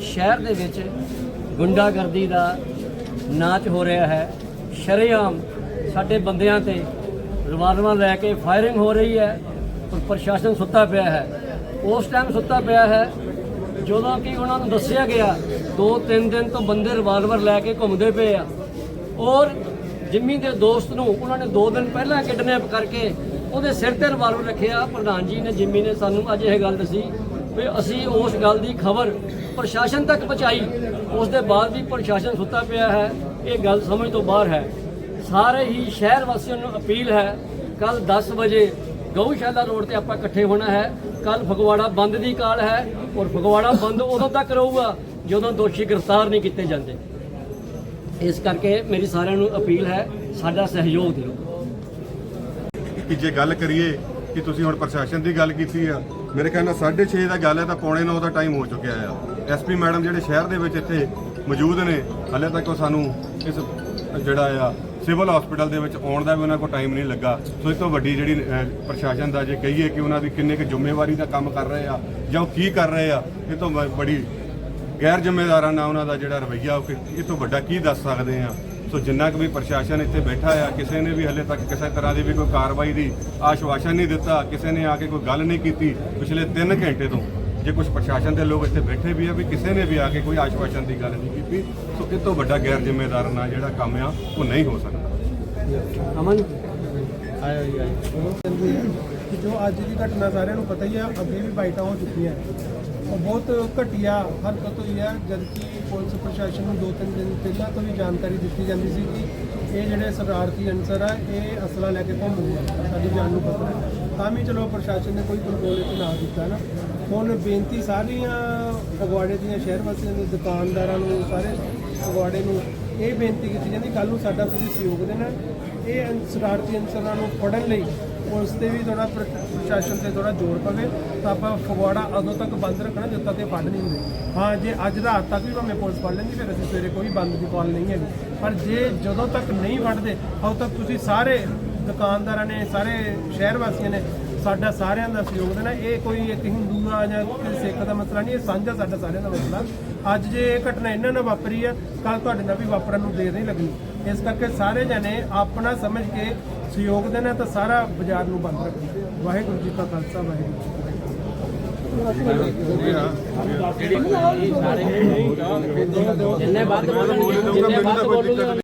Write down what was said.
ਸ਼ਹਿਰ ਦੇ ਵਿੱਚ ਗੁੰਡਾਗਰਦੀ ਦਾ ਨਾਚ ਹੋ ਰਿਹਾ ਹੈ। ਸ਼ਰੇਆਮ ਸਾਡੇ ਬੰਦਿਆਂ ਤੇ ਰਿਵਾਲਵਰ ਲੈ ਕੇ ਫਾਇਰਿੰਗ ਹੋ ਰਹੀ ਹੈ ਪਰ ਪ੍ਰਸ਼ਾਸਨ ਸੁੱਤਾ ਪਿਆ ਹੈ। ਉਸ ਟਾਈਮ ਸੁੱਤਾ ਪਿਆ ਹੈ, ਜਦੋਂ ਕਿ ਉਹਨਾਂ ਨੂੰ ਦੱਸਿਆ ਗਿਆ ਦੋ ਤਿੰਨ ਦਿਨ ਤੋਂ ਬੰਦੇ ਰਿਵਾਲਵਰ ਲੈ ਕੇ ਘੁੰਮਦੇ ਪਏ ਆ। ਔਰ ਜਿੰਮੀ ਦੇ ਦੋਸਤ ਨੂੰ ਉਹਨਾਂ ਨੇ 2 ਦਿਨ ਪਹਿਲਾਂ ਕਿਡਨੈਪ ਕਰਕੇ ਉਹਦੇ ਸਿਰ ਤੇ ਰਿਵਾਲਵਰ ਰੱਖਿਆ। ਪ੍ਰਧਾਨ ਜੀ ਨੇ, ਜਿੰਮੀ ਨੇ ਸਾਨੂੰ ਅੱਜ ਇਹ ਗੱਲ ਦੱਸੀ ਵੀ ਅਸੀਂ ਉਸ ਗੱਲ ਦੀ ਖਬਰ ਪ੍ਰਸ਼ਾਸਨ ਤੱਕ ਪਹੁੰਚਾਈ। ਉਸ ਦੇ ਬਾਅਦ ਵੀ ਪ੍ਰਸ਼ਾਸਨ ਸੁੱਤਾ ਪਿਆ ਹੈ। ਇਹ ਗੱਲ ਸਮਝ ਤੋਂ ਬਾਹਰ ਹੈ। ਸਾਰੇ ਹੀ ਸ਼ਹਿਰ ਵਾਸੀਆਂ ਨੂੰ ਅਪੀਲ ਹੈ ਕੱਲ 10 ਵਜੇ ਗਊਸ਼ਾਲਾ ਰੋਡ ਤੇ ਆਪਾਂ ਇਕੱਠੇ ਹੋਣਾ ਹੈ। ਕੱਲ ਫਗਵਾੜਾ ਬੰਦ ਦੀ ਕਾਲ ਹੈ ਔਰ ਫਗਵਾੜਾ ਬੰਦ ਉਦੋਂ ਤੱਕ ਰਹੂਗਾ ਜਦੋਂ ਦੋਸ਼ੀ ਗ੍ਰਿਫਤਾਰ ਨਹੀਂ ਕੀਤੇ ਜਾਂਦੇ। ਇਸ ਕਰਕੇ ਮੇਰੀ ਸਾਰਿਆਂ ਨੂੰ ਅਪੀਲ ਹੈ, ਸਾਡਾ ਸਹਿਯੋਗ ਦਿਓ। ਕਿ ਜੇ ਗੱਲ ਕਰੀਏ ਕਿ ਤੁਸੀਂ ਹੁਣ ਪ੍ਰਸ਼ਾਸਨ ਦੀ ਗੱਲ ਕੀਤੀ ਆ। ਮੇਰੇ ਖਿਆਲ ਨਾਲ 6:30 ਦਾ ਗੱਲ ਹੈ ਤਾਂ ਪੌਣੇ 9 ਦਾ ਟਾਈਮ ਹੋ ਚੁੱਕਿਆ ਆ। ਐਸਪੀ ਮੈਡਮ ਜਿਹੜੇ ਸ਼ਹਿਰ ਦੇ ਵਿੱਚ ਇੱਥੇ ਮੌਜੂਦ ਨੇ, ਹਲੇ ਤੱਕ ਉਹ ਸਾਨੂੰ ਇਸ ਜਿਹੜਾ ਆ ਸਿਵਲ ਹਸਪੀਟਲ ਦੇ ਵਿੱਚ ਆਉਣ ਦਾ ਵੀ ਉਹਨਾਂ ਕੋਲ ਟਾਈਮ ਨਹੀਂ ਲੱਗਾ। ਸੋ ਇਸ ਤੋਂ ਵੱਡੀ ਜਿਹੜੀ ਪ੍ਰਸ਼ਾਸਨ ਦਾ ਜੇ ਕਹੀਏ ਕਿ ਉਹਨਾਂ ਦੀ ਕਿੰਨੇ ਕੁ ਜ਼ਿੰਮੇਵਾਰੀ ਦਾ ਕੰਮ ਕਰ ਰਹੇ ਆ ਜਾਂ ਉਹ ਕੀ ਕਰ ਰਹੇ ਆ, ਇਹ ਤੋਂ ਬ- ਬੜੀ ਗੈਰ ਜ਼ਿੰਮੇਦਾਰਾਂ ਨਾਲ ਉਹਨਾਂ ਦਾ ਜਿਹੜਾ ਰਵੱਈਆ ਉਹ ਕਿ- ਇਹ ਤੋਂ ਵੱਡਾ ਕੀ ਦੱਸ ਸਕਦੇ ਆ। ਸੋ ਜਿੰਨਾ ਕੁ ਵੀ ਪ੍ਰਸ਼ਾਸਨ ਇੱਥੇ ਬੈਠਾ ਆ ਕਿਸੇ ਨੇ ਵੀ ਹਲੇ ਤੱਕ ਕਿਸੇ ਤਰ੍ਹਾਂ ਦੀ ਵੀ ਕੋਈ ਕਾਰਵਾਈ ਦੀ ਆਸ਼ਵਾਸਨ ਨਹੀਂ ਦਿੱਤਾ ਕਿਸੇ ਨੇ ਆ ਕੇ ਕੋਈ ਗੱਲ ਨਹੀਂ ਕੀਤੀ ਪਿਛਲੇ 3 ਘੰਟੇ ਤੋਂ। ਜੇ ਕੁਝ ਪ੍ਰਸ਼ਾਸਨ ਦੇ ਲੋਕ ਇੱਥੇ ਬੈਠੇ ਵੀ ਆ ਵੀ ਕਿਸੇ ਨੇ ਵੀ ਆ ਕੇ ਕੋਈ ਆਸ਼ਵਾਸਨ ਦੀ ਗੱਲ ਨਹੀਂ ਕੀਤੀ ਸੋ ਇਹ ਤੋਂ ਵੱਡਾ ਗੈਰ ਜ਼ਿੰਮੇਦਾਰਾਨਾ ਜਿਹੜਾ ਕੰਮ ਆ ਉਹ ਨਹੀਂ ਹੋ ਸਕਦਾ। ਅਮਨ ਹੈ ਜੋ ਅੱਜ ਦੀ ਘਟਨਾ ਸਾਰਿਆਂ ਨੂੰ ਪਤਾ ਹੀ ਆ ਅੱਗੇ ਵੀ ਬਾਈਟਾਂ ਹੋ ਚੁੱਕੀਆਂ। ਉਹ ਬਹੁਤ ਘਟੀਆ ਹਰਕਤ ਹੋਈ ਹੈ ਜਦਕਿ ਪੁਲਿਸ ਪ੍ਰਸ਼ਾਸਨ ਨੂੰ ਦੋ ਤਿੰਨ ਦਿਨ ਪਹਿਲਾਂ ਤੋਂ ਵੀ ਜਾਣਕਾਰੀ ਦਿੱਤੀ ਜਾਂਦੀ ਸੀ ਕਿ ਇਹ ਜਿਹੜੇ ਸ਼ਰਾਰਤੀ ਅਨਸਰ ਆ, ਇਹ ਅਸਲਾ ਲੈ ਕੇ ਘੁੰਮਦੇ ਆ, ਸਾਡੀ ਜਾਨ ਨੂੰ ਖਤਰਾ ਹੈ ਤਾਂ ਵੀ ਚਲੋ ਪ੍ਰਸ਼ਾਸਨ ਨੇ ਕੋਈ ਕੰਟਰੋਲ ਇੱਥੇ ਨਾ ਦਿੱਤਾ ਨਾ। ਹੁਣ ਬੇਨਤੀ ਸਾਰੀਆਂ ਅਗਵਾੜੇ ਦੀਆਂ ਸ਼ਹਿਰ ਵਾਸੀਆਂ ਦੇ, ਦੁਕਾਨਦਾਰਾਂ ਨੂੰ, ਸਾਰੇ ਅਗਵਾੜੇ ਨੂੰ ਇਹ ਬੇਨਤੀ ਕੀਤੀ ਜਾਂਦੀ ਕੱਲ ਨੂੰ ਸਾਡਾ ਤੁਸੀਂ ਸਹਿਯੋਗ ਦੇਣਾ। ਇਹ ਸ਼ਰਾਰਤੀ ਅਨਸਰਾਂ ਨੂੰ ਫੜਨ ਲਈ ਪੁਲਿਸ ਤੇ ਵੀ ਥੋੜਾ ਪ੍ਰਸ਼ਾਸਨ ਤੇ ਥੋੜਾ ਜ਼ੋਰ ਪਵੇ, ਤਾਂ ਆਪਾਂ ਫਗਵਾੜਾ ਉਦੋਂ ਤੱਕ ਬੰਦ ਰੱਖਣਾ, ਜਦ ਤੱਕ ਇਹ ਫੜ ਨਹੀਂ ਹੁੰਦੇ। ਹਾਂ, ਜੇ ਅੱਜ ਰਾਤ ਤੱਕ ਵੀ ਭਾਵੇਂ ਪੁਲਿਸ ਫੜ ਲੈਂਦੀ, ਫਿਰ ਅਸੀਂ ਸਵੇਰੇ ਕੋਈ ਬੰਦ ਦੀ ਕਾਲ ਨਹੀਂ ਹੈਗੀ। ਪਰ ਜੇ ਜਦੋਂ ਤੱਕ ਨਹੀਂ ਫੜਦੇ ਉਦੋਂ ਤੱਕ ਤੁਸੀਂ ਸਾਰੇ ਦੁਕਾਨਦਾਰਾਂ ਨੇ, ਸਾਰੇ ਸ਼ਹਿਰ ਵਾਸੀਆਂ ਨੇ, ਸਾਡਾ ਸਾਰਿਆਂ ਦਾ ਸਹਿਯੋਗ ਦੇਣਾ। ਇਹ ਕੋਈ ਇੱਕ ਹਿੰਦੂ ਦਾ ਜਾਂ ਕਿਸੇ ਸਿੱਖ ਦਾ ਮਸਲਾ ਨਹੀਂ, ਇਹ ਸਾਂਝਾ ਸਾਡਾ ਸਾਰਿਆਂ ਦਾ ਮਸਲਾ। ਅੱਜ ਜੇ ਇਹ ਘਟਨਾ ਇਹਨਾਂ ਨਾਲ ਵਾਪਰੀ ਆ ਕੱਲ ਤੁਹਾਡੇ ਨਾਲ ਵੀ ਵਾਪਰਨ ਨੂੰ ਦੇਰ ਨਹੀਂ ਲੱਗਣੀ। ਇਸ ਕਰਕੇ ਸਾਰੇ ਜਣੇ ਆਪਣਾ ਸਮਝ ਕੇ ਸਹਿਯੋਗ ਦੇਣਾ ਤਾਂ ਸਾਰਾ ਬਾਜ਼ਾਰ ਨੂੰ ਬੰਦ ਰੱਖਣਾ। ਵਾਹਿਗੁਰੂ ਜੀ ਕਾ ਖਾਲਸਾ, ਵਾਹਿਗੁਰੂ ਜੀ ਕੀ ਫਤਿਹ। ਜਿੰਨੇ ਬਾਤ ਬੋਲੂਗੇ